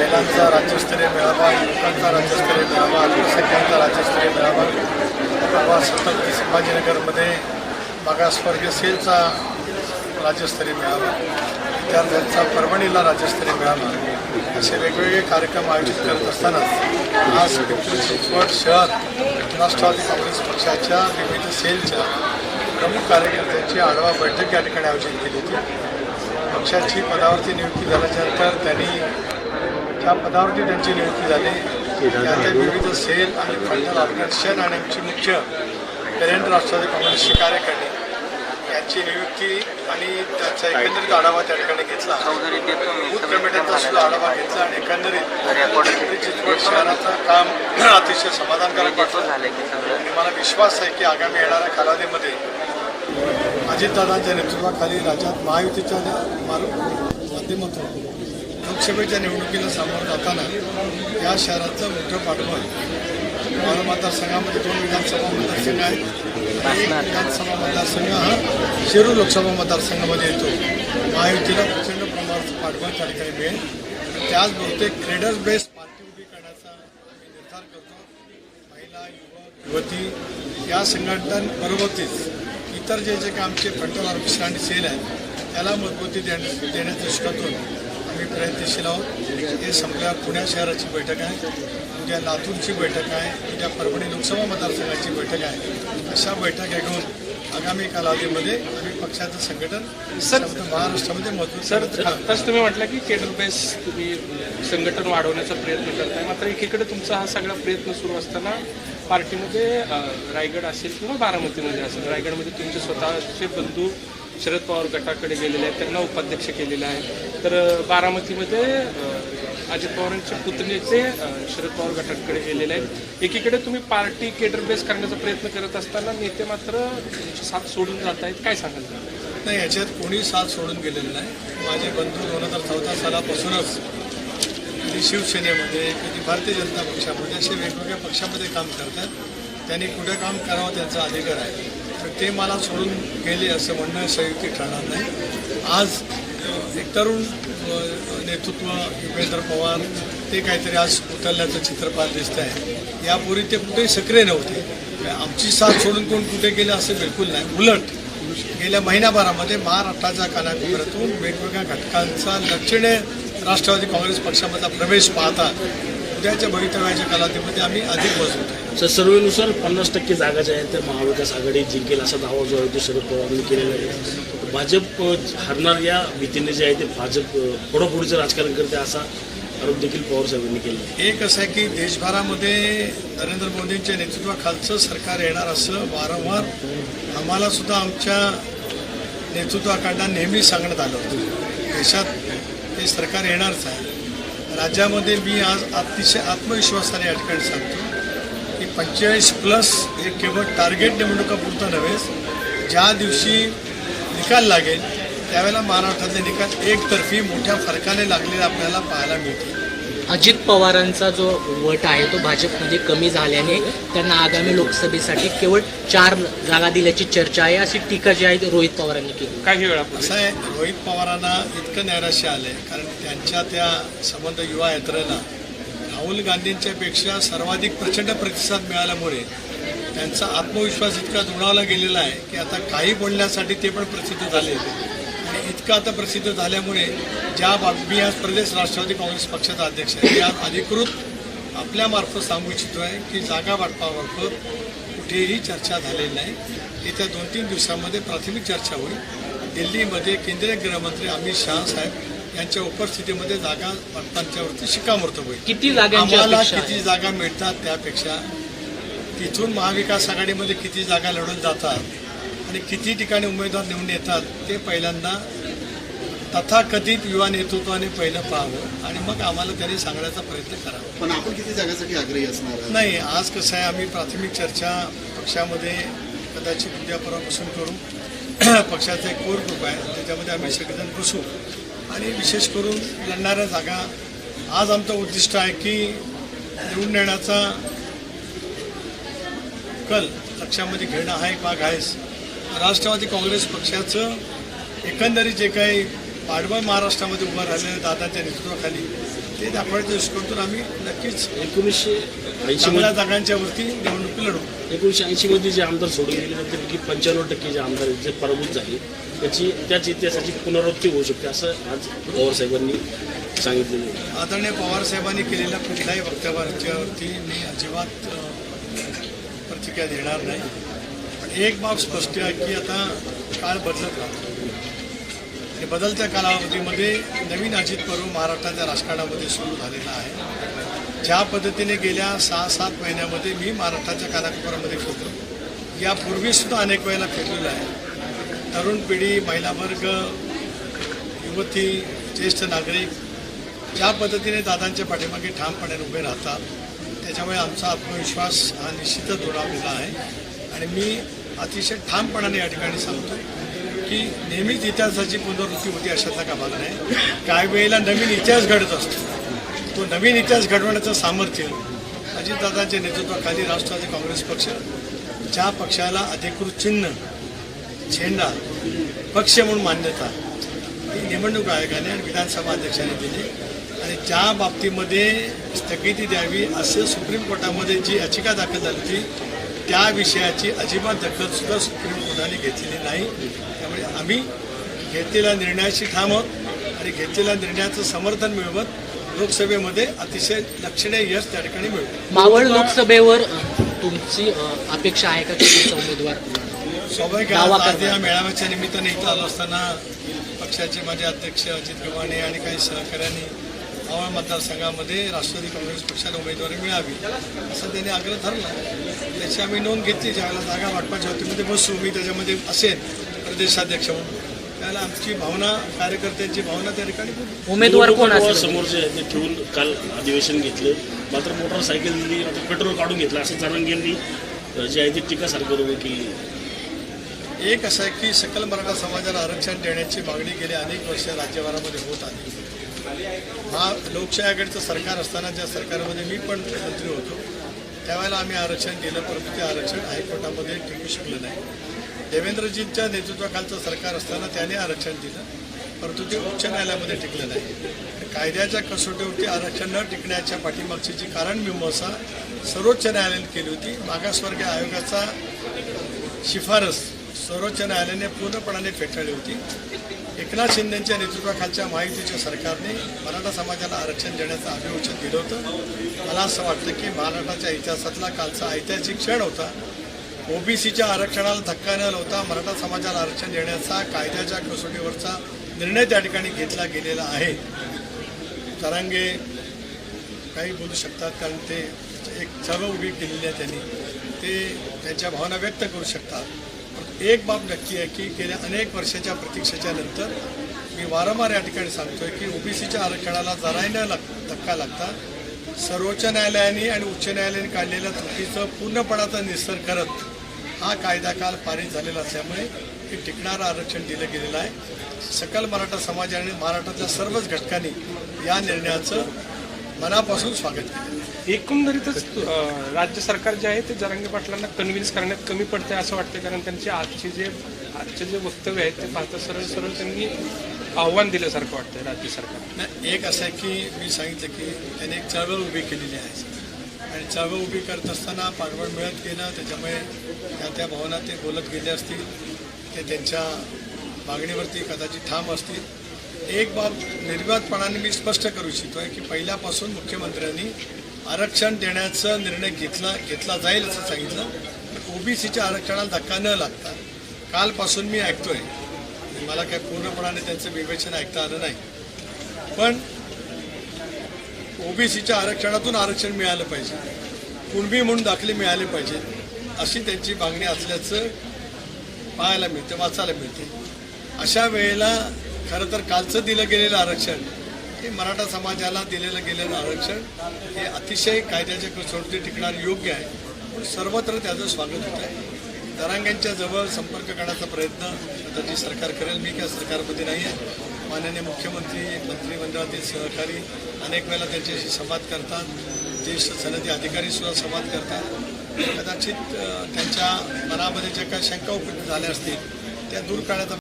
महिलांचा राज्यस्तरीय मेळावा युवकांचा राज्यस्तरीय मेळावा अल्पसंख्याकांचा राज्यस्तरीय मेळावा परवा छत्रपती संभाजीनगरमध्ये मागासवर्गीय सेलचा राज्यस्तरीय मेळावा विद्यार्थ्यांचा परभणीला राज्यस्तरीय मेळावा असे वेगवेगळे कार्यक्रम आयोजित करत असतानाच आज पिंपरी चिंचवड शहर राष्ट्रवादी काँग्रेस पक्षाच्या विविध सेलच्या प्रमुख कार्यकर्त्यांची आढावा बैठक या ठिकाणी आयोजित केली होती. पक्षाची पदावरती नियुक्ती झाल्याच्यानंतर त्यांनी त्या पदावरती त्यांची नियुक्ती झाली त्या विविध सेल आणि फंडल ऑर्गनायझेशन आणि आमची मुख्य पेरेंट राष्ट्रवादी काँग्रेसचे कार्यकारिणी यांची नियुक्ती आणि त्याचा एकंदरीत आढावा त्या ठिकाणी घेतला. बूथ कमिटीचा सुद्धा आढावा घेतला आणि एकंदरीत रेकॉर्ड शहराचं काम अतिशय समाधानकारक देतो वाटलं. आणि मला विश्वास आहे की आगामी येणाऱ्या कालावधीमध्ये अजितदादांच्या नेतृत्वाखाली राज्यात महायुतीच्या माध्यमातून लोकसभेच्या निवडणुकीला सामोरं जाताना या शहराचं मोठं पाठबळ मला मतदारसंघामध्ये दोन विधानसभा मतदारसंघ आहेत. एक विधानसभा मतदारसंघ हा शिरूर लोकसभा मतदारसंघामध्ये येतो. महायुतीला प्रचंड प्रमाणाचं पाठबळ त्या ठिकाणी मिळेल त्याच बहुतेक क्रेडर्स बेस पार्टी उभी करण्याचा आम्ही निर्धार करतो. महिला युवक युवती या संघटनांबरोबरतीच इतर जे जे काही आमचे फ्रंटल ऑफिसर सेल आहेत त्याला मजबूती देण्या देण्याच्या दृष्टीतून प्रयत्नशील आहोत. हे संपल्यावर पुण्या शहराची बैठक आहे. उद्या लातूरची बैठक आहे. उद्या परभणी लोकसभा मतदारसंघाची बैठक आहे. अशा बैठका घेऊन आगामी कालावधीमध्ये आम्ही पक्षाचं संघटन संपूर्ण महाराष्ट्रामध्ये मजबूत सर. आताच तुम्ही म्हटलं की केडर बेस तुम्ही संघटन वाढवण्याचा प्रयत्न करताय. मात्र एकीकडे तुमचा हा सगळा प्रयत्न सुरू असताना पार्टीमध्ये रायगड असेल किंवा बारामतीमध्ये असेल रायगडमध्ये तुमचे स्वतःचे बंधू शरद पवार गटाकडे गेलेले आहेत त्यांना उपाध्यक्ष केलेलं आहे तर बारामतीमध्ये अजित पवारांचे पुतणीचे शरद पवार गटाकडे गेलेले आहेत. एकीकडे तुम्ही पार्टी केडर बेस करण्याचा प्रयत्न करत असताना नेते मात्र साथ सोडून जात आहेत. काय सांगाल? नाही याच्यात कोणी साथ सोडून गेलेलं नाही. माझे बंधू दोन हजार चौदा सालापासूनच कधी शिवसेनेमध्ये कधी भारतीय जनता पक्षामध्ये असे वेगवेगळ्या पक्षामध्ये काम करतात. त्यांनी कुठे काम करावं त्यांचा अधिकार आहे. ते मला सोडून गेले असं म्हणणं संयुक्ती ठरणार नाही. आज एक तरुण नेतृत्व उपेंद्र पवार ते काहीतरी आज उतरल्याचं चित्रपाट दिसत आहे. यापूर्वी ते कुठेही सक्रिय नव्हते. आमची साथ सोडून कोण कुठे गेलं असं बिलकुल नाही. उलट गेल्या महिन्याभरामध्ये महाराष्ट्राच्या कानाकोपऱ्यातून वेगवेगळ्या घटकांचा लक्षणे राष्ट्रवादी काँग्रेस पक्षामधला प्रवेश पाहता उद्याच्या भवितव्याच्या कालावधीमध्ये आम्ही अधिक आहे. सर सर्वेनुसार पन्नास टक्के जागा ज्या आहेत त्या महाविकास आघाडी जिंकेल असा दावा जो आहे तो शरद पवारांनी केलेला आहे. भाजप हरणार या भीतीने जे आहे ते भाजप फोडाफोडीचं राजकारण करते असा आरोप देखील पवार साहेबांनी केला एक असं आहे की देशभरामध्ये नरेंद्र मोदींच्या नेतृत्वाखालचं सरकार येणार असं वारंवार आम्हाला सुद्धा आमच्या नेतृत्वाकडनं नेहमी सांगण्यात आलं होतं. देशात हे सरकार येणारच आहे. राज्यामध्ये मी आज अतिशय आत्मविश्वासाने या ठिकाणी सांगतो की पंचेचाळीस प्लस हे केवळ टार्गेट निवडणुकापुरतं नव्हेच ज्या दिवशी निकाल लागेल त्यावेळेला महाराष्ट्रातले निकाल एकतर्फी मोठ्या फरकाने लागलेले आपल्याला पाहायला मिळतील. अजित पवारांचा जो वट आहे तो भाजपमध्ये कमी झाल्याने त्यांना आगामी लोकसभेसाठी केवळ चार जागा दिल्याची चर्चा आहे. अशी टीका जी आहे ती रोहित पवारांनी केली. काही वेळापूर्वी? असं आहे रोहित पवारांना इतकं नैराश्य आलंय कारण त्यांच्या त्या संबंध युवा यात्रेला राहुल गांधींच्या पेक्षा सर्वाधिक प्रचंड प्रतिसाद मिळाल्यामुळे त्यांचा आत्मविश्वास इतका दुणावला गेलेला आहे की आता काही बोलण्यासाठी ते पण प्रसिद्ध झाले आणि इतकं आता प्रसिद्ध झाल्यामुळे ज्या बाबी आज प्रदेश राष्ट्रवादी काँग्रेस पक्षाचा अध्यक्ष आहे ते आज अधिकृत आपल्यामार्फत सांगू इच्छितो आहे की जागा वाटपामार्फत कुठेही चर्चा झालेली नाही. येत्या दोन तीन दिवसामध्ये प्राथमिक चर्चा होईल. दिल्लीमध्ये केंद्रीय गृहमंत्री अमित शहा साहेब यांच्या उपस्थितीमध्ये जागा वाटपांच्यावरती शिक्कामोर्तब होईल. किती जागांची आम्हाला? किती जागा मिळतात त्यापेक्षा तिथून महाविकास आघाडीमध्ये किती जागा लढून जातात आणि किती ठिकाणी उमेदवार निवडून येतात ते पहिल्यांदा तथाकथित युवा नेतृत्वाने पहिलं पाहावं आणि मग आम्हाला त्यांनी सांगण्याचा प्रयत्न करावा. पण आपण किती जागासाठी आग्रही असणार? नाही आज कसं आहे आम्ही प्राथमिक चर्चा पक्षामध्ये कदाचित उद्या परवापासून करू. पक्षाचा एक कोर ग्रुप आहे त्याच्यामध्ये आम्ही सगळेजण बसू. आणि विशेष करून लढणाऱ्या जागा आज आमचं उद्दिष्ट आहे की निवडून येण्याचा कल लक्षामध्ये घेणं हा एक भाग आहेच. राष्ट्रवादी काँग्रेस पक्षाचं एकंदरीत जे काही पाडवा महाराष्ट्रामध्ये उभं राहिलेल्या दादाच्या नेतृत्वाखाली ते दाखवायच्या दृष्टिकोनातून आम्ही नक्कीच एकोणीसशे ऐंशी चांगल्या जागांच्या वरती निवडणूक लढू. एकोणीसशे ऐंशीमध्ये जे आमदार सोडून गेले त्यापैकी पंच्याण्णव टक्के जे आमदार आहेत, जे पराभूत झाले त्याची त्याच इतिहासाची पुनरावृत्ती होऊ शकते असं आज पवार साहेबांनी सांगितलेलं आदरणीय पवार साहेबांनी केलेल्या कुठल्याही वक्तव्यावरती मी अजिबात प्रतिक्रिया देणार नाही. पण एक बाब स्पष्ट आहे की आता काळ बदलत राहतो. आणि बदलत्या कालावधीमध्ये नवीन अजित पर्व महाराष्ट्राच्या राजकारणामध्ये सुरू झालेला आहे. ज्या पद्धतीने गेल्या सहा सात महिन्यामध्ये मी महाराष्ट्राच्या कानाकोपऱ्यामध्ये फिरलो यापूर्वीसुद्धा अनेक वेळेला फिरलेलो आहे. तरुण पिढी महिला वर्ग युवती ज्येष्ठ नागरिक ज्या पद्धतीने दादांच्या पाठीमागे ठामपणे उभे राहतात त्याच्यामुळे आमचा आत्मविश्वास हा निश्चितच जोडावलेला आहे. आणि मी अतिशय ठामपणाने या ठिकाणी सांगतो की नेहमीच इतिहासाची पुनरावृत्ती होती अशातला का भाग नाही. काही वेळेला नवीन इतिहास घडत असतो. तो नवीन इतिहास घडवण्याचं सामर्थ्य अजितदादांच्या नेतृत्वाखाली राष्ट्रवादी काँग्रेस पक्ष ज्या पक्षाला अधिकृत चिन्ह झेंडा पक्ष म्हणून मान्यता ही निवडणूक आयोगाने आणि विधानसभा अध्यक्षाने दिली. आणि ज्या बाबतीमध्ये स्थगिती द्यावी असं सुप्रीम कोर्टामध्ये जी याचिका दाखल झाली होती त्या विषयाची अजिबात दखल सुद्धा सुप्रीम कोर्टाने घेतलेली नाही त्यामुळे आम्ही घेतलेल्या निर्णयाशी ठाम आहोत आणि घेतलेल्या निर्णयाचं समर्थन मिळवत लोकसभेमध्ये अतिशय लक्षणीय यश त्या ठिकाणी मिळवू मावळ लोकसभेवर तुमची अपेक्षा आहे का की तुमचा उमेदवार स्वाभाविक आज. या मेळाव्याच्या निमित्ताने इथं आलो असताना पक्षाचे माझे अध्यक्ष अजित गव्हाणे आणि काही सहकाऱ्यांनी मावळ मतदारसंघामध्ये राष्ट्रवादी काँग्रेस पक्षाला उमेदवारी मिळावी असं त्यांनी आग्रह धरला. त्याची आम्ही नोंद घेतली ज्यावेळेला जागा वाटपाच्या होतीमध्ये बसू मी त्याच्यामध्ये असेल प्रदेशाध्यक्ष म्हणून. त्यावेळेला आमची भावना कार्यकर्त्यांची भावना त्या ठिकाणी उमेदवार कोण निवडणूक असेल? समोर जे आहे ते ठेवून काल अधिवेशन घेतलं. मात्र मोटरसायकल दिली आता पेट्रोल काढून घेतलं असं जरांगेंनी जे आहे ते टीकासारखं होतं की एक असं आहे की सकल मराठा समाजाला आरक्षण देण्याची मागणी गेली अनेक वर्ष राज्यभरामध्ये होत आली. हा लोकशाहीकडचं सरकार असताना ज्या सरकारमध्ये मी पण मंत्री होतो त्यावेळेला आम्ही आरक्षण दिलं परंतु ते आरक्षण हायकोर्टामध्ये टिकू शकलं नाही. देवेंद्रजींच्या नेतृत्वाखालचं सरकार असताना त्याने आरक्षण दिलं परंतु ते उच्च न्यायालयामध्ये टिकलं नाही. कायद्याच्या कसोटीवरती आरक्षण न टिकण्याच्या पाठीमागची जी कारण मीमांसा सर्वोच्च न्यायालयाने केली होती मागासवर्गीय आयोगाचा शिफारस सर्वोच्च न्यायालयाने पूर्णपणाने फेटाळली होती. एकनाथ शिंदेच्या नेतृत्वाखालच्या महायुतीच्या सरकारने मराठा समाजाला आरक्षण देण्याचं अभिवचन दिलं होतं. मला असं वाटतं की महाराष्ट्राच्या इतिहासातला कालचा ऐतिहासिक क्षण होता. ओबीसीच्या आरक्षणाला धक्का न लावता मराठा समाजाला आरक्षण देण्याचा कायद्याच्या कसोटीवरचा निर्णय त्या ठिकाणी घेतला गेलेला आहे. तरांगे काही बोलू शकतात कारण ते एक चळवळ उभी केलेली आहे त्यांनी. ते त्यांच्या भावना व्यक्त करू शकतात. एक बाब नक्की आहे की गेल्या अनेक वर्षाच्या प्रतीक्षेच्या नंतर मी वारंवार या ठिकाणी सांगतोय की ओबीसीच्या आरक्षणाला जराही न लाग धक्का लागता सर्वोच्च न्यायालयाने आणि उच्च न्यायालयाने काढलेल्या त्रुटीचं पूर्णपणाचा निसर्ग करत हा कायदा काल पारित झालेला असल्यामुळे हे टिकणारं आरक्षण दिलं गेलेलं आहे. सकल मराठा समाजाने महाराष्ट्रातल्या सर्वच घटकांनी या निर्णयाचं मनापासून स्वागत केलं. एकंदरीतच राज्य सरकार जे आहे ते जरांगे पाटलांना कन्व्हिन्स करण्यात कमी पडते असं वाटतं कारण त्यांचे आजचे जे आजचे जे वक्तव्य आहेत ते पाहता सरळ सरळ त्यांनी आव्हान दिल्यासारखं वाटतं राज्य सरकार. एक असं आहे की मी सांगितलं की त्याने एक चळवळ उभी केलेली आहे. आणि चळवळ उभी करत असताना पाठबळ मिळत गेलं त्याच्यामुळे त्या त्या भावना ते बोलत गेले असतील ते त्यांच्या मागणीवरती कदाचित ठाम असतील. एक बाब निर्वातपणाने मी स्पष्ट करू इच्छितो आहे की पहिल्यापासून मुख्यमंत्र्यांनी आरक्षण देण्याचा निर्णय घेतला घेतला जाईल असं सांगितलं. पण ओबीसीच्या आरक्षणाला धक्का न लागता कालपासून मी ऐकतोय. मला काय पूर्णपणाने त्यांचं विवेचन ऐकता आलं नाही. पण ओबीसीच्या आरक्षणातून आरक्षण मिळालं पाहिजे. कुणबी म्हणून दाखले मिळाले पाहिजे. अशी त्यांची मागणी असल्याचं पाहायला मिळते वाचायला मिळते. अशा वेळेला खरं तर कालचं दिलं गेलेलं आरक्षण हे मराठा समाजाला दिलेलं गेलेलं आरक्षण हे अतिशय कायद्याच्या कसोटी टिकणार योग्य आहे. पण सर्वत्र त्याचं स्वागत होत आहे दरांग्यांच्या जवळ संपर्क करण्याचा प्रयत्न त्याची सरकार करेल. मी काय सरकारमध्ये नाही आहे. माननीय मुख्यमंत्री मंत्रिमंडळातील सहकारी अनेक वेळेला त्यांच्याशी संवाद करतात. ज्येष्ठ सनदी अधिकारी सुद्धा संवाद करतात. कदाचित त्यांच्या मनामध्ये ज्या काही शंका उपस्थित झाल्या असतील त्या दूर करण्याचा